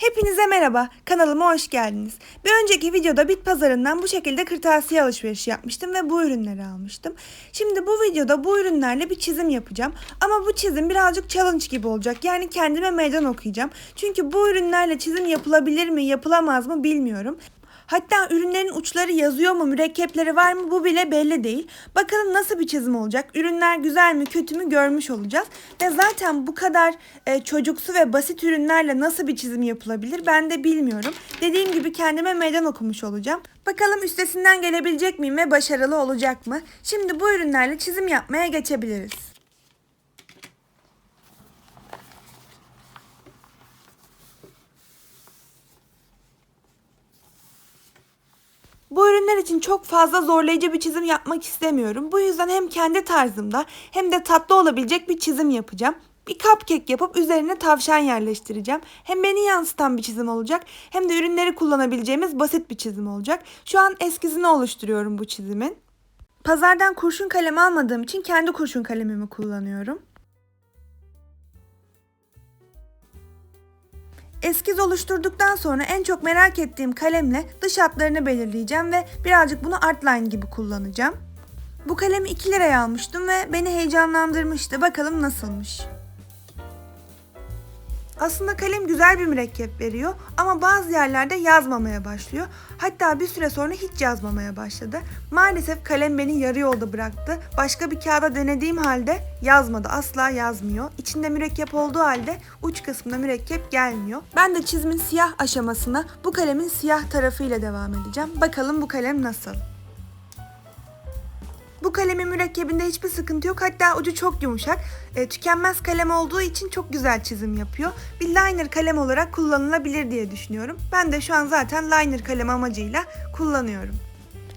Hepinize merhaba, kanalıma hoş geldiniz. Bir önceki videoda bit pazarından bu şekilde kırtasiye alışverişi yapmıştım ve bu ürünleri almıştım. Şimdi bu videoda bu ürünlerle bir çizim yapacağım. Ama bu çizim birazcık challenge gibi olacak. Yani kendime meydan okuyacağım. Çünkü bu ürünlerle çizim yapılabilir mi, yapılamaz mı bilmiyorum. Hatta ürünlerin uçları yazıyor mu, mürekkepleri var mı bu bile belli değil. Bakalım nasıl bir çizim olacak, ürünler güzel mi kötü mü görmüş olacağız. Ve zaten bu kadar e, çocuksu ve basit ürünlerle nasıl bir çizim yapılabilir ben de bilmiyorum. Dediğim gibi kendime meydan okumuş olacağım. Bakalım üstesinden gelebilecek miyim ve başarılı olacak mı? Şimdi bu ürünlerle çizim yapmaya geçebiliriz. Bu ürünler için çok fazla zorlayıcı bir çizim yapmak istemiyorum. Bu yüzden hem kendi tarzımda hem de tatlı olabilecek bir çizim yapacağım. Bir cupcake yapıp üzerine tavşan yerleştireceğim. Hem beni yansıtan bir çizim olacak hem de ürünleri kullanabileceğimiz basit bir çizim olacak. Şu an eskizini oluşturuyorum bu çizimin. Pazardan kurşun kalem almadığım için kendi kurşun kalemimi kullanıyorum. Eskiz oluşturduktan sonra en çok merak ettiğim kalemle dış hatlarını belirleyeceğim ve birazcık bunu artline gibi kullanacağım. Bu kalemi 2 liraya almıştım ve beni heyecanlandırmıştı. Bakalım nasılmış. Aslında kalem güzel bir mürekkep veriyor ama bazı yerlerde yazmamaya başlıyor. Hatta bir süre sonra hiç yazmamaya başladı. Maalesef kalem beni yarı yolda bıraktı. Başka bir kağıda denediğim halde yazmadı. Asla yazmıyor. İçinde mürekkep olduğu halde uç kısmında mürekkep gelmiyor. Ben de çizimin siyah aşamasına bu kalemin siyah tarafıyla devam edeceğim. Bakalım bu kalem nasıl? Bu kalemin mürekkebinde hiçbir sıkıntı yok. Hatta ucu çok yumuşak. E, tükenmez kalem olduğu için çok güzel çizim yapıyor. Bir liner kalem olarak kullanılabilir diye düşünüyorum. Ben de şu an zaten liner kalem amacıyla kullanıyorum.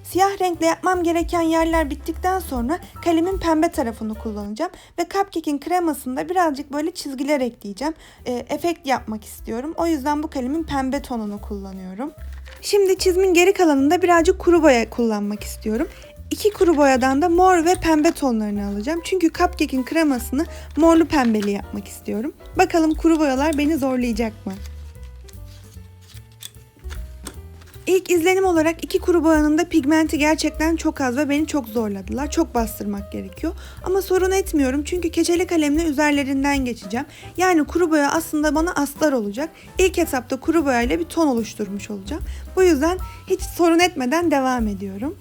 Siyah renkle yapmam gereken yerler bittikten sonra kalemin pembe tarafını kullanacağım. Ve cupcake'in kremasında birazcık böyle çizgiler ekleyeceğim. E, efekt yapmak istiyorum. O yüzden bu kalemin pembe tonunu kullanıyorum. Şimdi çizimin geri kalanında birazcık kuru boya kullanmak istiyorum. İki kuru boyadan da mor ve pembe tonlarını alacağım. Çünkü cupcake'in kremasını morlu pembeli yapmak istiyorum. Bakalım kuru boyalar beni zorlayacak mı? İlk izlenim olarak iki kuru boyanın da pigmenti gerçekten çok az ve beni çok zorladılar. Çok bastırmak gerekiyor. Ama sorun etmiyorum çünkü keçeli kalemle üzerlerinden geçeceğim. Yani kuru boya aslında bana aslar olacak. İlk etapta kuru boyayla bir ton oluşturmuş olacağım. Bu yüzden hiç sorun etmeden devam ediyorum.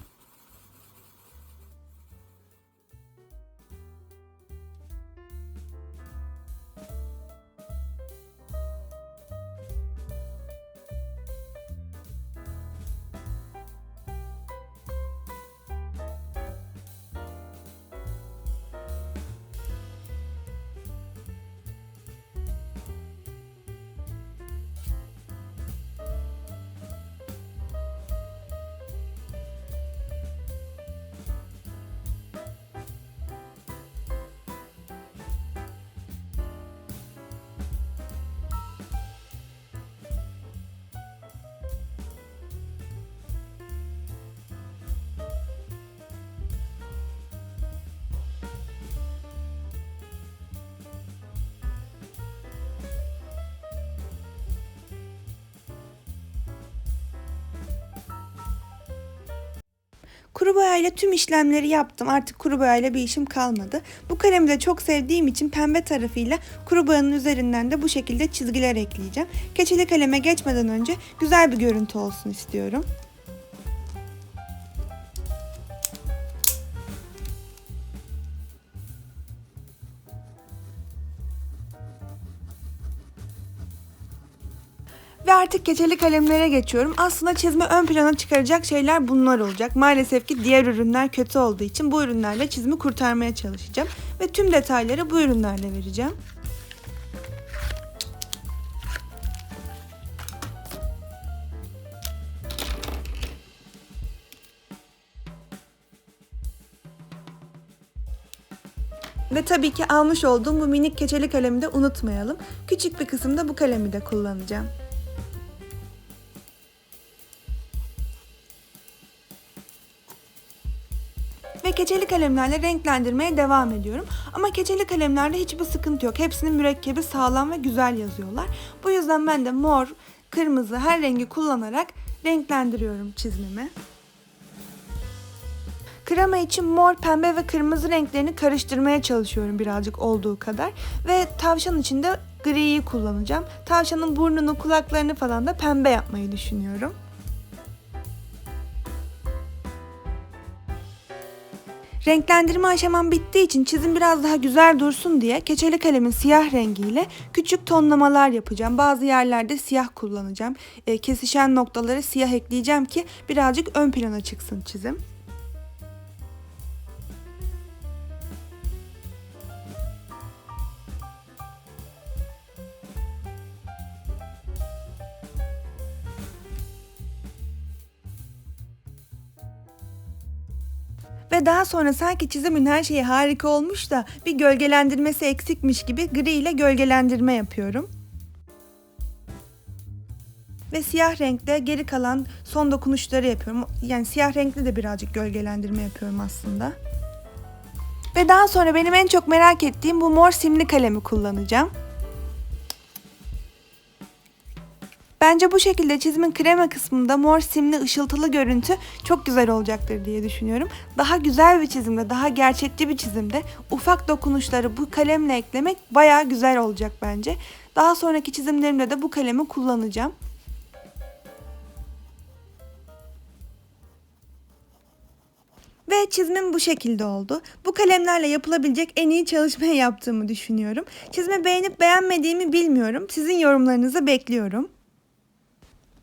Kuru boyayla tüm işlemleri yaptım. Artık kuru boyayla bir işim kalmadı. Bu kalemi de çok sevdiğim için pembe tarafıyla kuru boyanın üzerinden de bu şekilde çizgiler ekleyeceğim. Keçeli kaleme geçmeden önce güzel bir görüntü olsun istiyorum. Ve artık keçeli kalemlere geçiyorum. Aslında çizme ön plana çıkaracak şeyler bunlar olacak. Maalesef ki diğer ürünler kötü olduğu için bu ürünlerle çizimi kurtarmaya çalışacağım. Ve tüm detayları bu ürünlerle vereceğim. Ve tabii ki almış olduğum bu minik keçeli kalemi de unutmayalım. Küçük bir kısımda bu kalemi de kullanacağım. Keçeli kalemlerle renklendirmeye devam ediyorum. Ama keçeli kalemlerde hiçbir sıkıntı yok. Hepsinin mürekkebi sağlam ve güzel yazıyorlar. Bu yüzden ben de mor, kırmızı her rengi kullanarak renklendiriyorum çizimimi. Krema için mor, pembe ve kırmızı renklerini karıştırmaya çalışıyorum birazcık olduğu kadar. Ve tavşan için de griyi kullanacağım. Tavşanın burnunu, kulaklarını falan da pembe yapmayı düşünüyorum. Renklendirme aşamam bittiği için çizim biraz daha güzel dursun diye keçeli kalemin siyah rengiyle küçük tonlamalar yapacağım. Bazı yerlerde siyah kullanacağım. E, kesişen noktaları siyah ekleyeceğim ki birazcık ön plana çıksın çizim. Ve daha sonra sanki çizimin her şeyi harika olmuş da bir gölgelendirmesi eksikmiş gibi gri ile gölgelendirme yapıyorum. Ve siyah renkte geri kalan son dokunuşları yapıyorum. Yani siyah renkli de birazcık gölgelendirme yapıyorum aslında. Ve daha sonra benim en çok merak ettiğim bu mor simli kalemi kullanacağım. Bence bu şekilde çizimin krema kısmında mor simli ışıltılı görüntü çok güzel olacaktır diye düşünüyorum. Daha güzel bir çizimde, daha gerçekçi bir çizimde ufak dokunuşları bu kalemle eklemek baya güzel olacak bence. Daha sonraki çizimlerimde de bu kalemi kullanacağım. Ve çizimim bu şekilde oldu. Bu kalemlerle yapılabilecek en iyi çalışmayı yaptığımı düşünüyorum. Çizimi beğenip beğenmediğimi bilmiyorum. Sizin yorumlarınızı bekliyorum.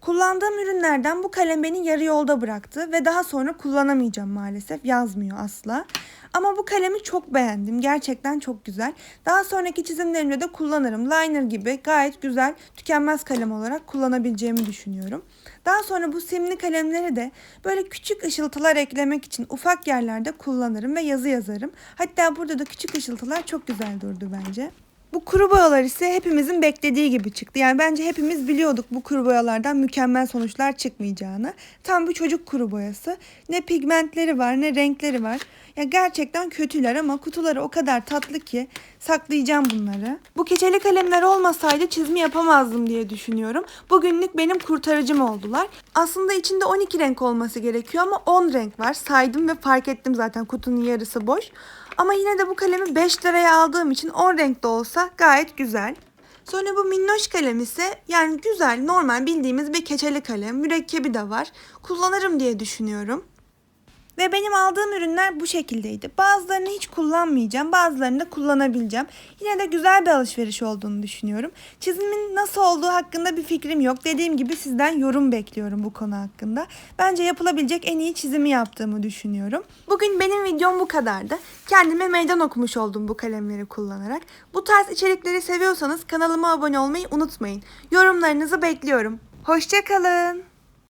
Kullandığım ürünlerden bu kalem beni yarı yolda bıraktı ve daha sonra kullanamayacağım maalesef. Yazmıyor asla. Ama bu kalemi çok beğendim. Gerçekten çok güzel. Daha sonraki çizimlerimde de kullanırım. Liner gibi gayet güzel, tükenmez kalem olarak kullanabileceğimi düşünüyorum. Daha sonra bu simli kalemleri de böyle küçük ışıltılar eklemek için ufak yerlerde kullanırım ve yazı yazarım. Hatta burada da küçük ışıltılar çok güzel durdu bence. Bu kuru boyalar ise hepimizin beklediği gibi çıktı. Yani bence hepimiz biliyorduk bu kuru boyalardan mükemmel sonuçlar çıkmayacağını. Tam bir çocuk kuru boyası. Ne pigmentleri var ne renkleri var. Ya gerçekten kötüler ama kutuları o kadar tatlı ki saklayacağım bunları. Bu keçeli kalemler olmasaydı çizimi yapamazdım diye düşünüyorum. Bugünlük benim kurtarıcım oldular. Aslında içinde 12 renk olması gerekiyor ama 10 renk var. Saydım ve fark ettim zaten kutunun yarısı boş. Ama yine de bu kalemi 5 liraya aldığım için 10 renkte olsa gayet güzel. Sonra bu minnoş kalem ise yani güzel normal bildiğimiz bir keçeli kalem. Mürekkebi de var. Kullanırım diye düşünüyorum. Ve benim aldığım ürünler bu şekildeydi. Bazılarını hiç kullanmayacağım, bazılarını da kullanabileceğim. Yine de güzel bir alışveriş olduğunu düşünüyorum. Çizimin nasıl olduğu hakkında bir fikrim yok. Dediğim gibi sizden yorum bekliyorum bu konu hakkında. Bence yapılabilecek en iyi çizimi yaptığımı düşünüyorum. Bugün benim videom bu kadardı. Kendime meydan okumuş oldum bu kalemleri kullanarak. Bu tarz içerikleri seviyorsanız kanalıma abone olmayı unutmayın. Yorumlarınızı bekliyorum. Hoşçakalın.